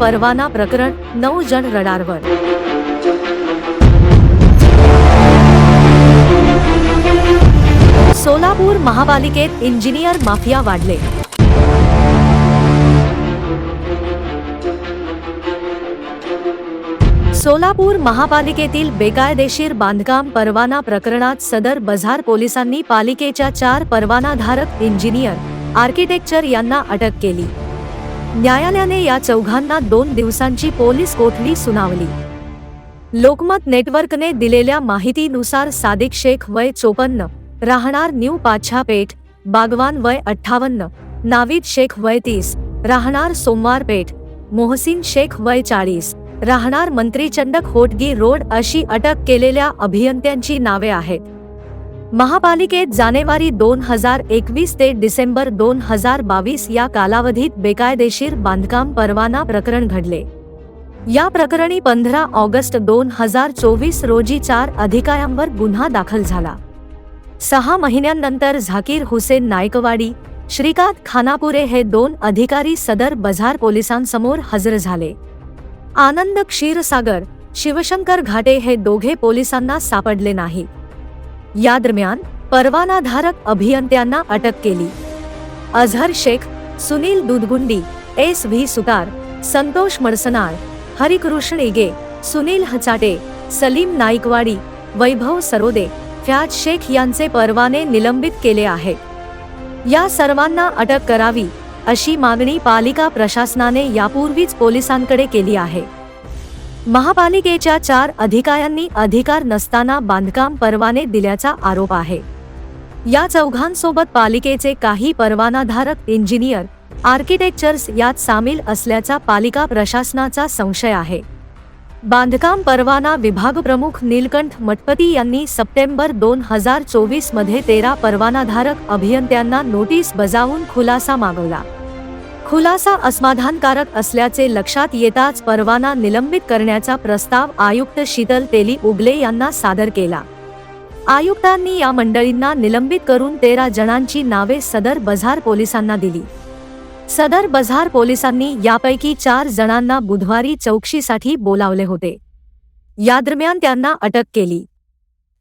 परवाना प्रकरण नऊ जण रडारवर. सोलापूर महापालिकेत इंजिनियर माफिया वाढले. सोलापूर महापालिकेतील बेकायदेशीर बांधकाम परवाना प्रकरणात सदर बझार पोलिसांनी पालिकेच्या चार परवानाधारक इंजिनियर आर्किटेक्चर यांना अटक केली. न्यायालयाने या चौघांना दोन दिवसांची पोलीस कोठडी सुनावली. लोकमत नेटवर्कने दिलेल्या माहितीनुसार सादिक शेख वय चोपन्न राहणार न्यू पाछापेठ बागवान वय अठ्ठावन्न नावीद शेख वय तीस राहणार सोमवार पेठ मोहसिन शेख वय चाळीस राहणार मंत्रीचंडक होटगी रोड अशी अटक केलेल्या अभियंत्यांची नावे आहेत. महापालिकेत जानेवारी दोन हजार एकवीस ते डिसेंबर दोन हजार बावीस या कालावधीत बेकायदेशीर बांधकाम परवाना प्रकरण घडले. या प्रकरणी पंधरा ऑगस्ट दोन हजार चोवीस रोजी चार अधिकाऱ्यांवर गुन्हा दाखल झाला. सहा महिन्यांनंतर झाकीर हुसेन नायकवाडी श्रीकांत खानापुरे हे दोन अधिकारी सदर बझार पोलिसांसमोर हजर झाले. आनंद क्षीरसागर शिवशंकर घाटे हे दोघे पोलिसांना सापडले नाहीत. या दरम्यान परवानाधारक अभियंत्यांना अटक केली. अझहर शेख सुनील दुधगुंडी एस व्ही सुतार संतोष मडसनाळ हरिकृष्ण इगे सुनील हचाटे सलीम नाईकवाडी वैभव सरोदे फ्याज शेख यांचे परवाने निलंबित केले आहेत. या सर्वांना अटक करावी अशी मागणी पालिका प्रशासनाने यापूर्वीच पोलिसांकडे केली आहे. महापालिकेच्या चार अधिकाऱ्यांनी अधिकार नसताना बांधकाम परवाने दिल्याचा आरोप आहे. या चौघांसोबत पालिकेचे काही परवानाधारक इंजिनियर आर्किटेक्चर्स यात सामील असल्याचा पालिका प्रशासनाचा संशय आहे. बांधकाम परवाना विभाग प्रमुख नीलकंठ मठपती यांनी सप्टेंबर दोन हजार चोवीसमध्ये तेरा परवानाधारक अभियंत्यांना नोटीस बजावून खुलासा मागवला. खुलासा असमाधानकारक असल्याचे लक्षात येताच परवाना निलंबित करण्याचा प्रस्ताव आयुक्त शीतल तेली उगले यांना सादर केला. आयुक्तांनी या मंडळींना निलंबित करून तेरा जणांची नावे सदर बझार पोलिसांना दिली. सदर बझार पोलिसांनी यापैकी चार जणांना बुधवारी चौकशीसाठी बोलावले होते. या दरम्यान त्यांना अटक केली.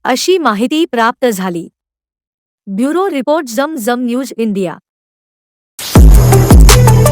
अशी माहिती प्राप्त झाली. ब्युरो रिपोर्ट जम जम न्यूज इंडिया. Thank you.